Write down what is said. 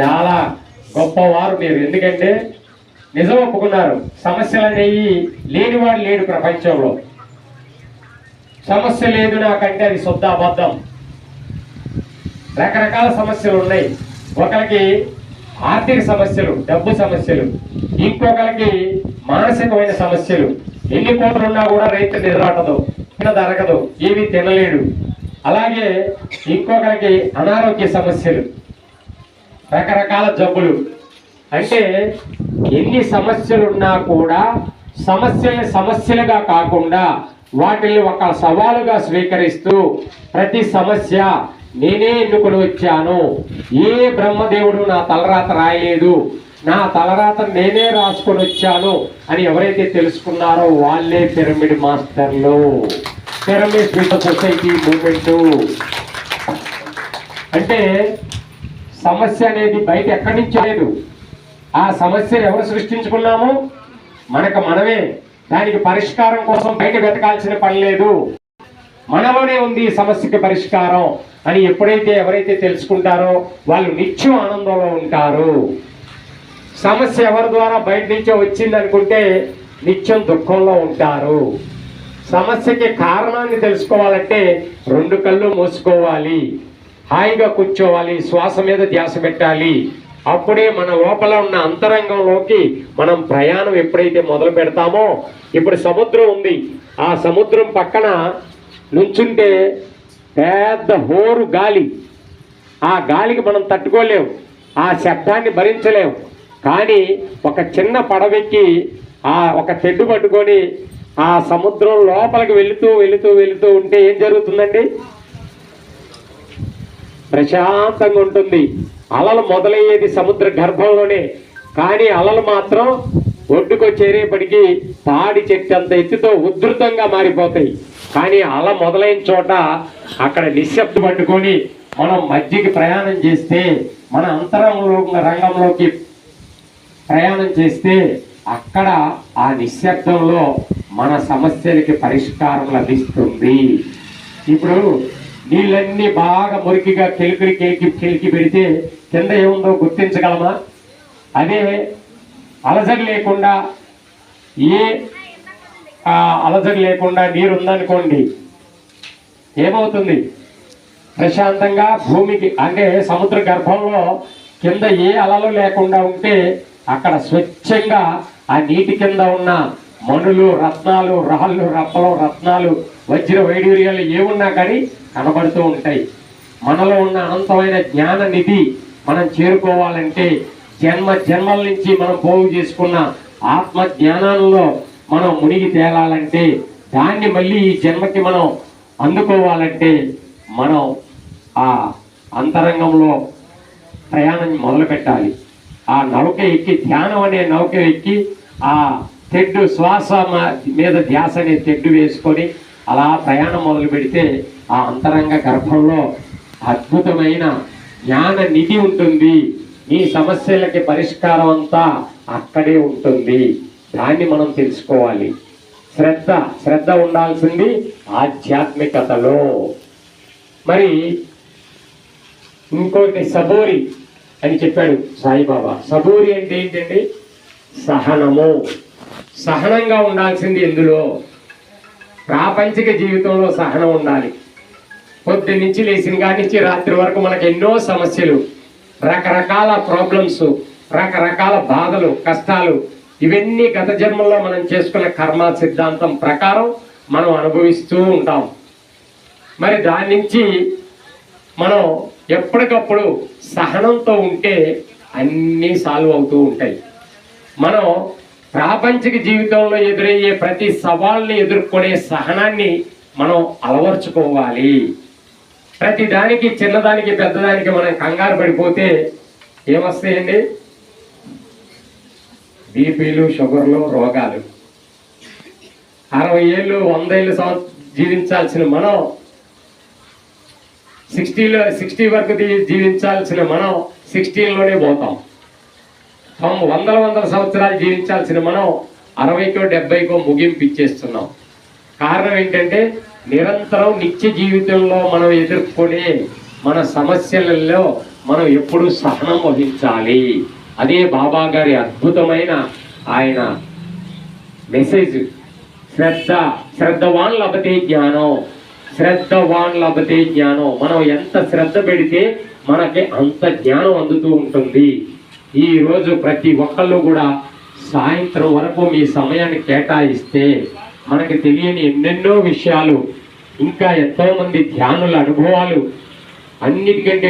చాలా గొప్పవారు మీరు. ఎందుకంటే నిజం ఒప్పుకున్నారు. సమస్యలు అనేవి లేనివాడు లేడు ప్రపంచంలో. సమస్య లేదు నాకంటే అది శుద్ధ అబద్ధం. రకరకాల సమస్యలు ఉన్నాయి. ఒకరికి ఆర్థిక సమస్యలు డబ్బు సమస్యలు ఇంకొకరికి మానసికమైన సమస్యలు. ఎన్ని కోట్లు ఉన్నా కూడా రైతు నిలబడదు తినదరగదు ఏమీ తినలేడు. అలాగే ఇంకొకరికి అనారోగ్య సమస్యలు. రకరకాల జబ్బులు. అంటే ఎన్ని సమస్యలున్నా కూడా సమస్యల్ని సమస్యలుగా కాకుండా వాటిని ఒక సవాలుగా స్వీకరిస్తూ ప్రతి సమస్య నేనే ఎన్నుకొని వచ్చాను. ఏ బ్రహ్మదేవుడు నా తలరాత రాయలేదు. నా తలరాత నేనే రాసుకొని వచ్చాను అని ఎవరైతే తెలుసుకున్నారో వాళ్ళే పిరమిడ్ మాస్టర్లు. Pyramid society movement. అంటే సమస్య అనేది బయట ఎక్కడి నుంచి లేదు. ఆ సమస్యను ఎవరు సృష్టించుకున్నాము మనకు మనమే. దానికి పరిష్కారం కోసం బయట వెతకాల్సిన పని లేదు. మనలోనే ఉంది ఈ సమస్యకి పరిష్కారం అని ఎప్పుడైతే ఎవరైతే తెలుసుకుంటారో వాళ్ళు నిత్యం ఆనందంలో ఉంటారు. సమస్య ఎవరి ద్వారా బయట నుంచో వచ్చింది అనుకుంటే నిత్యం దుఃఖంలో ఉంటారు. సమస్యకి కారణాన్ని తెలుసుకోవాలంటే రెండు కళ్ళు మూసుకోవాలి. హాయిగా కూర్చోవాలి శ్వాస మీద ధ్యాస పెట్టాలి. అప్పుడే మన లోపల ఉన్న అంతరంగంలోకి మనం ప్రయాణం ఎప్పుడైతే మొదలు పెడతామో ఇప్పుడు సముద్రం ఉంది. ఆ సముద్రం పక్కన నుంచుంటే పెద్ద హోరు గాలి. ఆ గాలికి మనం తట్టుకోలేం ఆ శబ్దాన్ని భరించలేం. కానీ ఒక చిన్న పడవెక్కి ఆ ఒక తెడ్డు పట్టుకొని ఆ సముద్రం లోపలికి వెళుతూ వెళుతూ వెళుతూ ఉంటే ఏం జరుగుతుందండి? ప్రశాంతంగా ఉంటుంది అలలు మొదలయ్యేది సముద్ర గర్భంలోనే కానీ అలలు మాత్రం ఒడ్డుకు చేరేపటికి తాడి చెట్టు అంత ఎత్తుతో ఉధృతంగా మారిపోతాయి. కానీ అల మొదలైన చోట అక్కడ నిశ్శబ్దం పట్టుకొని మనం మధ్యకి ప్రయాణం చేస్తే మన అంతరంలో రంగంలోకి ప్రయాణం చేస్తే అక్కడ ఆ నిశ్శబ్దంలో మన సమస్యలకి పరిష్కారం లభిస్తుంది. ఇప్పుడు నీళ్ళన్నీ బాగా మురికిగా కెలికి కెలికి కెలికి పెడితే కింద ఏముందో గుర్తించగలమా? అదే అలజడి లేకుండా ఏ ఆ, అలజడి లేకుండా నీరు ఉందనుకోండి ఏమవుతుంది? ప్రశాంతంగా భూమికి అంటే సముద్ర గర్భంలో కింద ఏ అలలు లేకుండా ఉంటే అక్కడ స్వచ్ఛంగా ఆ నీటి కింద ఉన్న మణులు రత్నాలు రాళ్ళు రప్పలు రత్నాలు వజ్ర వైడూర్యాలు ఏమున్నా కానీ కనబడుతూ ఉంటాయి. మనలో ఉన్న అనంతమైన జ్ఞాన నిధి మనం చేరుకోవాలంటే జన్మ జన్మల నుంచి మనం పోగు చేసుకున్న ఆత్మ జ్ఞానంలో మనం మునిగి తేలాలంటే దాన్ని మళ్ళీ ఈ జన్మకి మనం అందుకోవాలంటే మనం ఆ అంతరంగంలో ప్రయాణం మొదలు పెట్టాలి ఆ నౌక ఎక్కి ధ్యానం అనే నౌక ఎక్కి ఆ తెడ్డు శ్వాస మ- మీద ధ్యాస అనే తెడ్డు వేసుకొని అలా ప్రయాణం మొదలు పెడితే ఆ అంతరంగ గర్భంలో అద్భుతమైన జ్ఞాన నిధి ఉంటుంది. ఈ సమస్యలకి పరిష్కారం అంతా అక్కడే ఉంటుంది. దాన్ని మనం తెలుసుకోవాలి. శ్రద్ధ శ్రద్ధ ఉండాల్సింది ఆధ్యాత్మికతలో. మరి ఇంకోటి సబూరి అని చెప్పాడు సాయిబాబా. సబూరి అంటే ఏంటండి? సహనము. సహనంగా ఉండాల్సింది ఎందులో? ప్రాపంచిక జీవితంలో సహనం ఉండాలి. పొద్దు నుంచి లేచిన కాడి నుంచి రాత్రి వరకు మనకు ఎన్నో సమస్యలు రకరకాల ప్రాబ్లమ్స్ రకరకాల బాధలు కష్టాలు ఇవన్నీ గత జన్మల్లో మనం చేసుకున్న కర్మ సిద్ధాంతం ప్రకారం మనం అనుభవిస్తూ ఉంటాం. మరి దాని నుంచి మనం ఎప్పటికప్పుడు సహనంతో ఉంటే అన్నీ సాల్వ్ అవుతూ ఉంటాయి. మనం ప్రాపంచిక జీవితంలో ఎదురయ్యే ప్రతి సవాల్ని ఎదుర్కొనే సహనాన్ని మనం అలవర్చుకోవాలి. ప్రతి దానికి చిన్నదానికి పెద్దదానికి మనం కంగారు పడిపోతే ఏమొస్తాయండి? బీపీలు షుగర్లు రోగాలు. అరవై ఏళ్ళు వంద ఏళ్ళు సంవత్సరం జీవించాల్సిన మనం సిక్స్టీలో సిక్స్టీ వరకు జీవించాల్సిన మనం సిక్స్టీన్లోనే పోతాం. వందల వందల సంవత్సరాలు జీవించాల్సిన మనం అరవైకో డెబ్బైకో ముగింపు ఇచ్చేస్తున్నాం. కారణం ఏంటంటే నిరంతరం నిత్య జీవితంలో మనం ఎదుర్కొనే మన సమస్యలలో మనం ఎప్పుడు సహనం వహించాలి. అదే బాబా గారి అద్భుతమైన ఆయన మెసేజ్. శ్రద్ధ శ్రద్ధవాన్ లభతే జ్ఞానం శ్రద్ధవాన్ లభతే జ్ఞానం. మనం ఎంత శ్రద్ధ పెడితే మనకి అంత జ్ఞానం అందుతూ ఉంటుంది. ఈ రోజు ప్రతి ఒక్కళ్ళు కూడా సాయంత్రం వరకు మీ సమయాన్ని కేటాయిస్తే మనకి తెలియని ఎన్నెన్నో విషయాలు ఇంకా ఎంతో మంది ధ్యానుల అనుభవాలు అన్నిటికంటే